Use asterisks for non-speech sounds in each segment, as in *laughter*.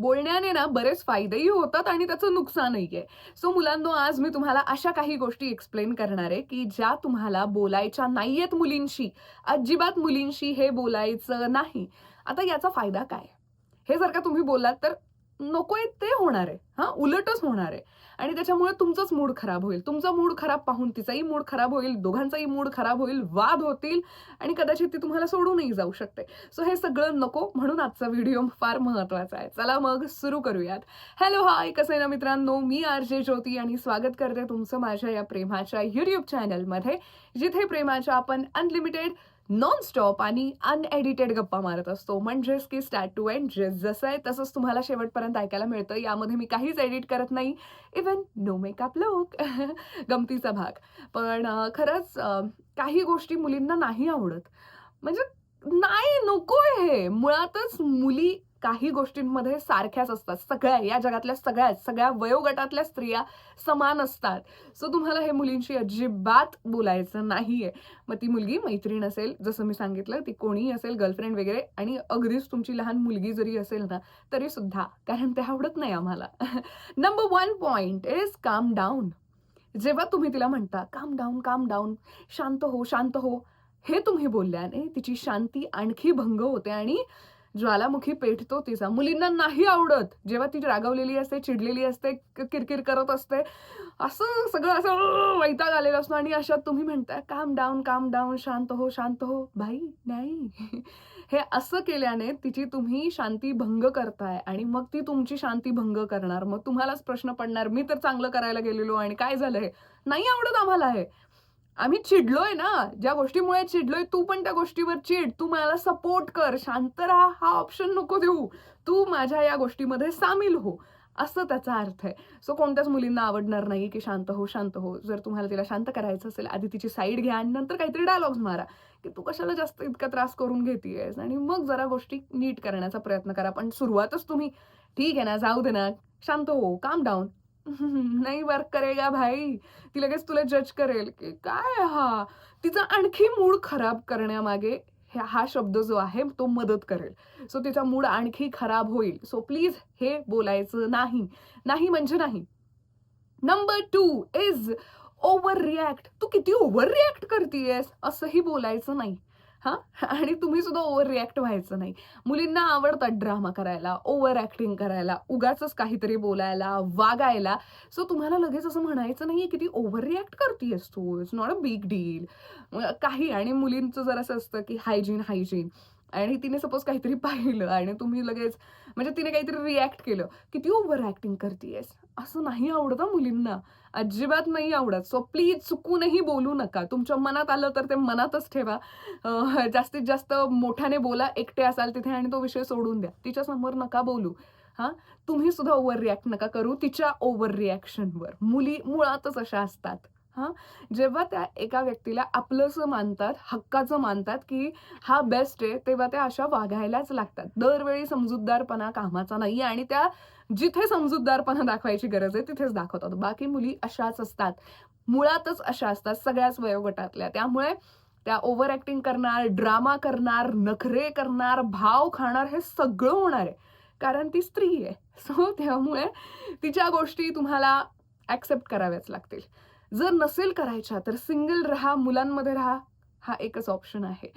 बोलण्याने ना बरेच फायदेही होतात आणि त्याचं नुकसानही आहे. सो मुलांनो आज मी तुम्हाला अशा काही गोष्टी एक्सप्लेन करणार आहे की ज्या तुम्हाला बोलायच्या नाहीयेत मुलींशी अजिबात मुलींशी हे बोलायचं नाही. आता याचा फायदा काय? हे जर का तुम्ही बोललात तर नकोय ते होणार आहे. हां उलटच होणार आहे. आणि त्याच्यामुळे तुमचाच मूड खराब होईल. तुमचा मूड खराब पाहून तिचाही मूड खराब होईल दोघांचाही मूड खराब होईल वाद होतील आणि कदाचित ती तुम्हाला सोडूनही जाऊ शकते. सो हे सगळं नको म्हणून आजचा व्हिडिओ फार महत्त्वाचा आहे. चला मग सुरू करूयात. हॅलो हाय कसं आहे ना मित्रांनो? मी आर जे ज्योती आणि स्वागत करते तुमचं माझ्या या प्रेमाच्या युट्यूब चॅनलमध्ये जिथे प्रेमाच्या आपण अनलिमिटेड नॉन स्टॉप आणि अनएडिटेड गप्पा मारत असतो. म्हणजेच की स्टार्ट टू एंड जसं आहे तसंच तुम्हाला शेवटपर्यंत ऐकायला मिळतं. यामध्ये मी काहीच एडिट करत नाही. इवन नो मेकअप लुक गमतीचा भाग. पण खरंच काही गोष्टी मुलींना नाही आवडत. म्हणजे नाही नको हे. मुळातच मुली काही गोष्टींमध्ये सारख्याच असतात. सगळ्या या जगातल्या सगळ्याच सगळ्या वयोगटातल्या स्त्रिया समान असतात. सो तुम्हाला हे मुलींशी अजिबात बोलायचं नाहीये. मग ती मुलगी मैत्रीण असेल जसं मी सांगितलं ती कोणीही असेल गर्लफ्रेंड वगैरे आणि अगदीच तुमची लहान मुलगी जरी असेल ना तरी सुद्धा कारण ते आवडत नाही आम्हाला. Number one point is calm down जेव्हा तुम्ही तिला म्हणता काम डाऊन काम डाऊन शांत हो शांत हो. हे तुम्ही बोलल्याने तिची शांती आणखी भंग होते आणि ज्वालामुखी पेटतो तिचा. मुलींना नाही आवडत. जेव्हा ती रागवलेली असते चिडलेली असते किरकिर करत असते असं सगळं असं वैताग आलेलं असतो आणि अशात तुम्ही म्हणताय काम डाऊन काम डाऊन शांत हो शांत हो. भाई नाही. *laughs* हे असं केल्याने तिची तुम्ही शांती भंग करताय आणि मग ती तुमची शांती भंग करणार. मग तुम्हालाच प्रश्न पडणार मी तर चांगलं करायला गेलेलो आणि काय झालं हे नाही आवडत आम्हाला हे. आम्ही चिडलोय ना ज्या गोष्टीमुळे चिडलोय तू पण त्या गोष्टीवर चिड. तू मला सपोर्ट कर शांत राहा हा ऑप्शन नको देऊ. तू माझ्या या गोष्टीमध्ये सामील हो असं त्याचा अर्थ आहे. सो कोणत्याच मुलींना आवडणार नाही की शांत हो शांत हो. जर तुम्हाला तिला शांत करायचं असेल आधी तिची साईड घ्या आणि नंतर काहीतरी डायलॉग्स मारा की तू कशाला जास्त इतका त्रास करून घेतेयस? आणि मग जरा गोष्टी नीट करण्याचा प्रयत्न करा. पण सुरुवातच तुम्ही ठीक आहे ना जाऊ दे ना शांत हो काम डाऊन *laughs* नाही वर्क करेगा भाई. ती लगेच तुला जज करेल की काय हा? तिचा आणखी मूड खराब करण्यामागे हा शब्द जो आहे तो मदत करेल. सो तिचा मूड आणखी खराब होईल. सो प्लीज हे बोलायचं नाही. नाही म्हणजे नाही. Number two is over react तू किती ओव्हर रिॲक्ट करतेयस? असंही बोलायचं नाही. हां? आणि तुम्ही सुद्धा ओव्हर रिॲक्ट व्हायचं नाही. मुलींना आवडतात ड्रामा करायला ओव्हर ॲक्टिंग करायला उगाच काहीतरी बोलायला वागायला. सो तुम्हाला लगेच असं म्हणायचं नाहीये की ती ओव्हर रिॲक्ट करतेस तू. It's not a big deal काही. आणि मुलींचं जर असं असतं की हायजीन हायजीन आणि तिने सपोज काहीतरी *laughs* पाहिलं आणि तुम्ही लगेच म्हणजे तिने काहीतरी रिॲक्ट केलं की ती ओव्हर ॲक्टिंग करतेयस. असं नाही आवडत मुलींना. अजिबात नाही आवडत. सो प्लीज चुकूनही बोलू नका. तुमच्या मनात आलं तर ते मनातच ठेवा. जास्तीत जास्त मोठ्याने बोला एकटे असाल तिथे आणि तो विषय सोडून द्या. तिच्या समोर नका बोलू. हा? तुम्ही सुद्धा ओव्हर रिॲक्ट नका करू तिच्या ओव्हर रिॲक्शनवर मुली मुळातच अशा असतात. हा जेव्हा त्या एका व्यक्तीला आपलंसं मानतात हक्काचं मानतात की हा बेस्ट आहे तेव्हा त्या अशा वागायलाच लागतात. दरवेळी समजूतदारपणा कामाचा नाही आणि त्या जिथे समजूतदारपणा दाखवायची गरज आहे तिथेच दाखवतात. बाकी मुली अशाच असतात. मुळातच अशा असतात सगळ्याच वयोगटातल्या. त्यामुळे त्या ओव्हर ॲक्टिंग करणार ड्रामा करणार नखरे करणार भाव खाणार हे सगळं होणार आहे. कारण ती स्त्री आहे. सो त्यामुळे तिच्या गोष्टी तुम्हाला ऍक्सेप्ट कराव्याच लागतील. जर नसेल करायच्या तर सिंगल राहा मुलांमध्ये राहा हा एकच ऑप्शन आहे.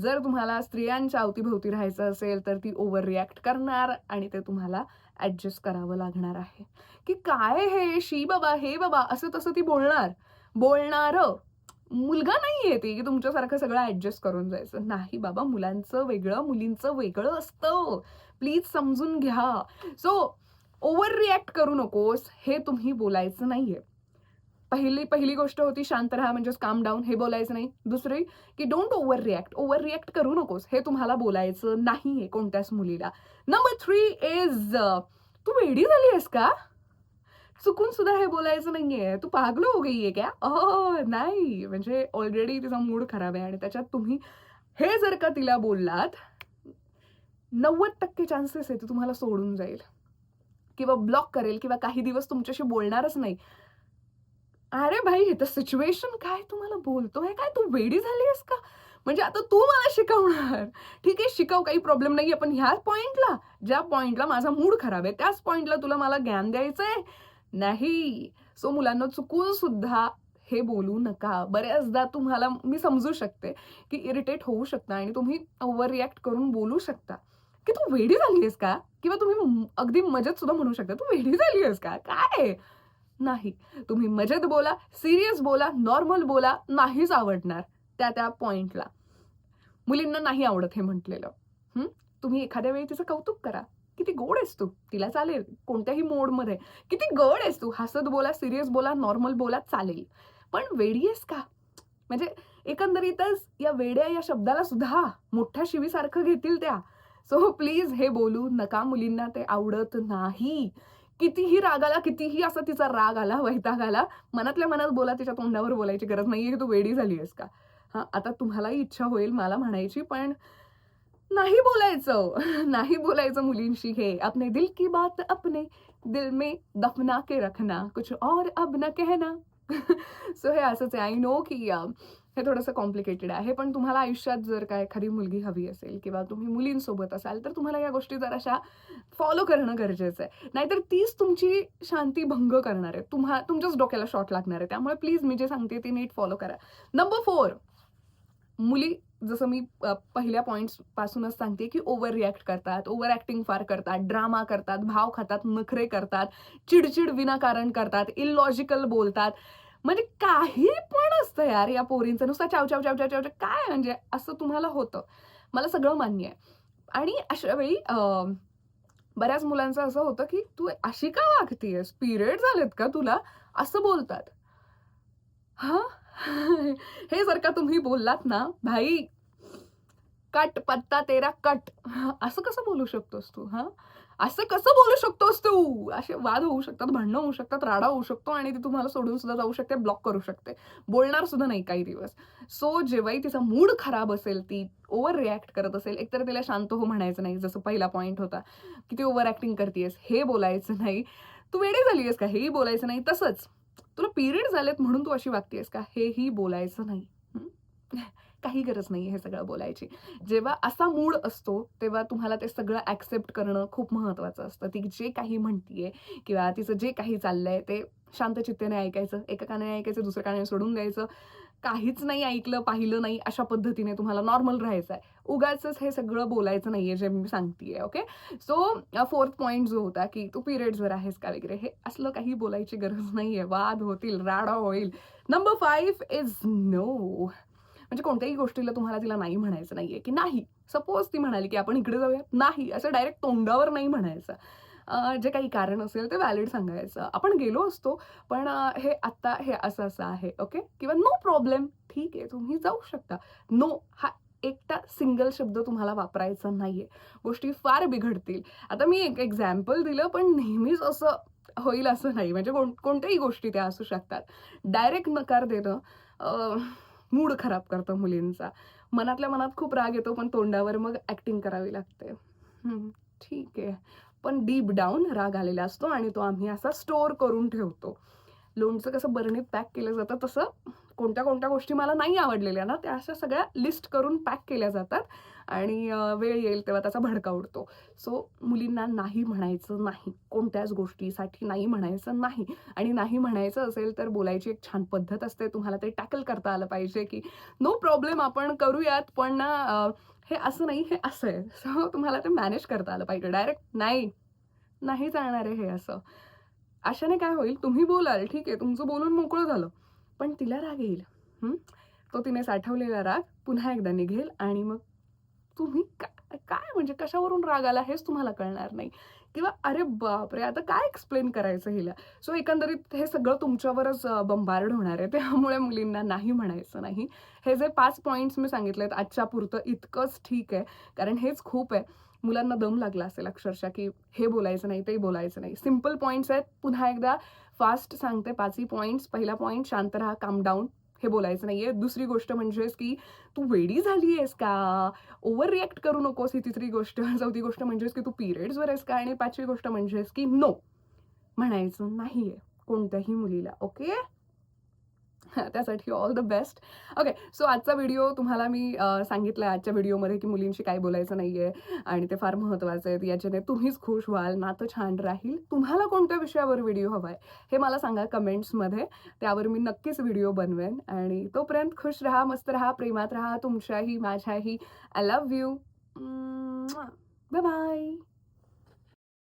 जर तुम्हाला स्त्रियांच्या अवतीभोवती राहायचं असेल तर ती ओव्हर रिॲक्ट करणार आणि ते तुम्हाला ॲडजस्ट करावं लागणार आहे. की काय हे? शी बाबा हे बाबा असं तसं ती बोलणार. बोलणार. मुलगा नाहीये ती की तुमच्यासारखं सगळं ॲडजस्ट करून जायचं. नाही बाबा मुलांचं वेगळं मुलींचं वेगळं असतं. प्लीज समजून घ्या. सो ओव्हर रिॲक्ट करू नकोस हे तुम्ही बोलायचं नाही आहे पहिली पहिली गोष्ट होती शांत राहा म्हणजेच काम डाऊन हे बोलायचं नाही. दुसरी की don't over react over react करू नकोस. हे तुम्हाला बोलायचं नाहीये कोणत्याच मुलीला. नंबर थ्री इज तू वेडी झाली आहेस का? चुकून सुद्धा हे बोलायचं नाहीये. तू पागलो हो गई आहे क्या? अह नाही. म्हणजे ऑलरेडी तिचा मूड खराब आहे आणि त्याच्यात तुम्ही हे जर का तिला बोललात नव्वद टक्के चान्सेस आहे ती तुम्हाला सोडून जाईल. किंवा ब्लॉक करेल किंवा काही दिवस तुमच्याशी बोलणारच नाही. अरे भाई हे तर सिच्युएशन काय तुम्हाला बोलतोय काय तू वेडी झाली आहेस का? म्हणजे आता तू मला शिकवणार. ठीक आहे शिकव काही प्रॉब्लेम नाही पण ह्याच पॉइंटला ज्या पॉइंटला माझा मूड खराब आहे त्याच पॉइंटला तुला मला ज्ञान द्यायचं आहे नाही. सो मुलांना चुकून सुद्धा हे बोलू नका. बऱ्याचदा तुम्हाला मी समजू शकते की इरिटेट होऊ शकता आणि तुम्ही ओव्हर रिॲक्ट करून बोलू शकता. की तू वेडी झाली आहेस का? किंवा तुम्ही अगदी मजेत सुद्धा म्हणू शकता तू वेडी झाली आहेस का? काय? नाही. तुम्ही मजेत बोला सिरियस बोला नॉर्मल बोला नाहीच आवडणार. त्या त्या पॉइंटला मुलींना नाही आवडत हे म्हटलेलं. तुम्ही एखाद्या वेळी तिचं कौतुक करा. किती गोड आहेस तू. तिला चालेल. कोणत्याही मोडमध्ये. किती गड आहेस तू. हसत बोला सिरियस बोला नॉर्मल बोला चालेल. पण वेडी आहेस का? म्हणजे एकंदरीतच या वेड्या या शब्दाला सुद्धा मोठ्या शिवीसारखं घेतील त्या. सो प्लीज हे बोलू नका मुलींना. ते आवडत नाही. कितीही राग आला कितीही असा तिचा राग आला वैताग आला मनातल्या मनात बोला तिच्या तोंडावर बोलायची गरज नाहीये की तू वेडी झाली आहेस का? हा आता तुम्हालाही इच्छा होईल मला म्हणायची पण नाही बोलायचं. *laughs* नाही बोलायचं मुलींशी हे. अपने दिल की बात अपने. दिल में दफना के रखना. कुछ और अब न कहना. *laughs* सो हे असंच आहे. आय नो की हे थोडंसं कॉम्प्लिकेटेड आहे. पण तुम्हाला आयुष्यात जर काय एखादी मुलगी हवी असेल किंवा तुम्ही मुलींसोबत असाल तर तुम्हाला या गोष्टी जराशा फॉलो करणं गरजेचं आहे. नाहीतर तीच तुमची शांती भंग करणार आहे. तुम्हा तुमच्याच डोक्याला शॉर्ट लागणार आहे. त्यामुळे प्लीज मी जे सांगते ते नीट फॉलो करा. नंबर फोर मुली जसं मी पहिल्या पॉइंट्स पासूनच सांगते की ओव्हर रिॲक्ट करतात ओव्हर ॲक्टिंग फार करतात ड्रामा करतात भाव खातात नखरे करतात चिडचिड विनाकारण करतात इलॉजिकल बोलतात. म्हणजे काही पण असतं यार या पोरींचं. नुसतं चाव चाव चाव चाव चाव काय म्हणजे असं तुम्हाला होतं. मला सगळं मान्य आहे. आणि अशा वेळी बऱ्याच मुलांचं असं होतं की तू अशी का वागतीयस? पिरियड झालेत का तुला? असं बोलतात. हा? *laughs* हे जर का तुम्ही बोललात ना भाई कट पत्ता तेरा कट. *laughs* असं कसं बोलू शकतोस तू हा? असं कसं बोलू शकतोस तू? असे वाद होऊ शकतात भांडणं होऊ शकतात राडा होऊ शकतो आणि ती तुम्हाला सोडून सुद्धा जाऊ शकते ब्लॉक करू शकते. बोलणार सुद्धा नाही काही दिवस. सो जेव्हाही तिचा मूड खराब असेल ती ओव्हर रिॲक्ट करत असेल एकतर तिला शांत हो म्हणायचं नाही जसं पहिला पॉईंट होता की ती ओव्हर ॲक्टिंग करतेस हे बोलायचं नाही. तू वेडी झाली आहेस का? हेही बोलायचं नाही तसंच. तुला पिरियड झालेत म्हणून तू अशी वागतेस का? हेही बोलायचं नाही. काही गरज नाही हे सगळं बोलायची. जेव्हा असा मूड असतो तेव्हा तुम्हाला ते सगळं ॲक्सेप्ट करणं खूप महत्त्वाचं असतं. ती जे काही म्हणतीये किंवा तिचं जे काही चाललंय ते शांत चित्तेने ऐकायचं एका कानाने ऐकायचं दुसऱ्या कानाने सोडून द्यायचं. काहीच नाही ऐकलं पाहिलं नाही अशा पद्धतीने तुम्हाला नॉर्मल राहायचं आहे उगाच हे सगळं बोलायचं नाही आहे जे मी सांगतेय ओके? सो फोर्थ पॉईंट जो होता की तू पिरियड्सवर आहेस का वगैरे हे असलं काही बोलायची गरज नाही आहे वाद होतील राडा होईल. नंबर फाईव्ह इज नो म्हणजे कोणत्याही गोष्टीला तुम्हाला तिला नाही म्हणायचं नाहीये की नाही. सपोज ती म्हणाली की आपण इकडे जाऊया नाही असं डायरेक्ट तोंडावर नाही म्हणायचं. जे काही कारण असेल ते व्हॅलिड सांगायचं. आपण गेलो असतो पण हे आत्ता हे असं असं आहे ओके किंवा नो प्रॉब्लेम ठीक आहे तुम्ही जाऊ शकता. नो हा एकटा सिंगल शब्द तुम्हाला वापरायचा नाहीये. गोष्टी फार बिघडतील. आता मी एक एक्झाम्पल दिलं पण नेहमीच असं होईल असं नाही. म्हणजे कोण कोणत्याही गोष्टी त्या असू शकतात. डायरेक्ट नकार देणं मूड खराब करतं मुलींचा. मनातल्या मनात खूप राग येतो पण तोंडावर मग ॲक्टिंग करावी लागते. ठीक आहे. पण डीप डाऊन राग आलेला असतो आणि तो आम्ही असा स्टोअर करून ठेवतो. लोणचं कसं बरणीत पॅक केलं जातं तसं कोणत्या कोणत्या गोष्टी मला नाही आवडलेल्या ना त्या अशा सगळ्या लिस्ट करून पॅक केल्या जातात आणि वेळ येईल तेव्हा त्याचा भडका उडतो. सो मुलींना नाही म्हणायचं नाही कोणत्याच गोष्टीसाठी नाही म्हणायचं नाही. आणि नाही म्हणायचं असेल तर बोलायची एक छान पद्धत असते. तुम्हाला ते टॅकल करता आलं पाहिजे की नो प्रॉब्लेम आपण करूयात पण ना हे असं नाही हे असं आहे. *laughs* सो तुम्हाला ते मॅनेज करता आलं पाहिजे. डायरेक्ट नाही नाही जाणार आहे हे असं. अशाने काय होईल? तुम्ही बोलाल ठीक आहे. तुमचं बोलून मोकळं झालं. पण तिला राग येईल. तो तिने साठवलेला राग पुन्हा एकदा निघेल आणि मग तुम्ही काय काय म्हणजे कशावरून राग आला हेच तुम्हाला कळणार नाही. किंवा अरे बापरे आता काय एक्सप्लेन करायचं हिला? सो एकंदरीत हे सगळं तुमच्यावरच बंबार्ड होणार आहे. त्यामुळे मुलींना नाही म्हणायचं नाही. हे जे पाच पॉईंट्स मी सांगितले आहेत आजच्या पुरतं इतकंच ठीक आहे. कारण हेच खूप आहे. मुलांना दम लागला असेल अक्षरशः की हे बोलायचं नाही ते बोलायचं नाही. सिंपल पॉईंट्स आहेत. पुन्हा एकदा फास्ट सांगते पाचही पॉईंट्स पहिला पॉईंट शांत राहा काम डाऊन हे बोलायचं नाहीये. दुसरी गोष्ट म्हणजेच की तू वेडी झाली आहेस का? ओव्हर रिॲक्ट करू नकोस ही तिसरी गोष्ट. *laughs* चौथी गोष्ट म्हणजेच की तू पिरियड्सवर आहेस का? आणि पाचवी गोष्ट म्हणजेच की नो म्हणायचं नाहीये कोणत्याही मुलीला. ओके *laughs* त्यासाठी all the best okay so आजचा व्हिडिओ तुम्हाला मी अ, सांगितलं आहे आजच्या व्हिडिओमध्ये की मुलींशी काय बोलायचं नाही आहे आणि ते फार महत्त्वाचं आहे. याच्याने तुम्हीच खुश व्हाल नातं छान राहील. तुम्हाला कोणत्या विषयावर व्हिडिओ हवा आहे हे मला सांगा कमेंट्समध्ये त्यावर मी नक्कीच व्हिडिओ बनवेन. आणि तोपर्यंत खुश राहा मस्त राहा प्रेमात राहा तुमच्याही माझ्याही. I love you bye bye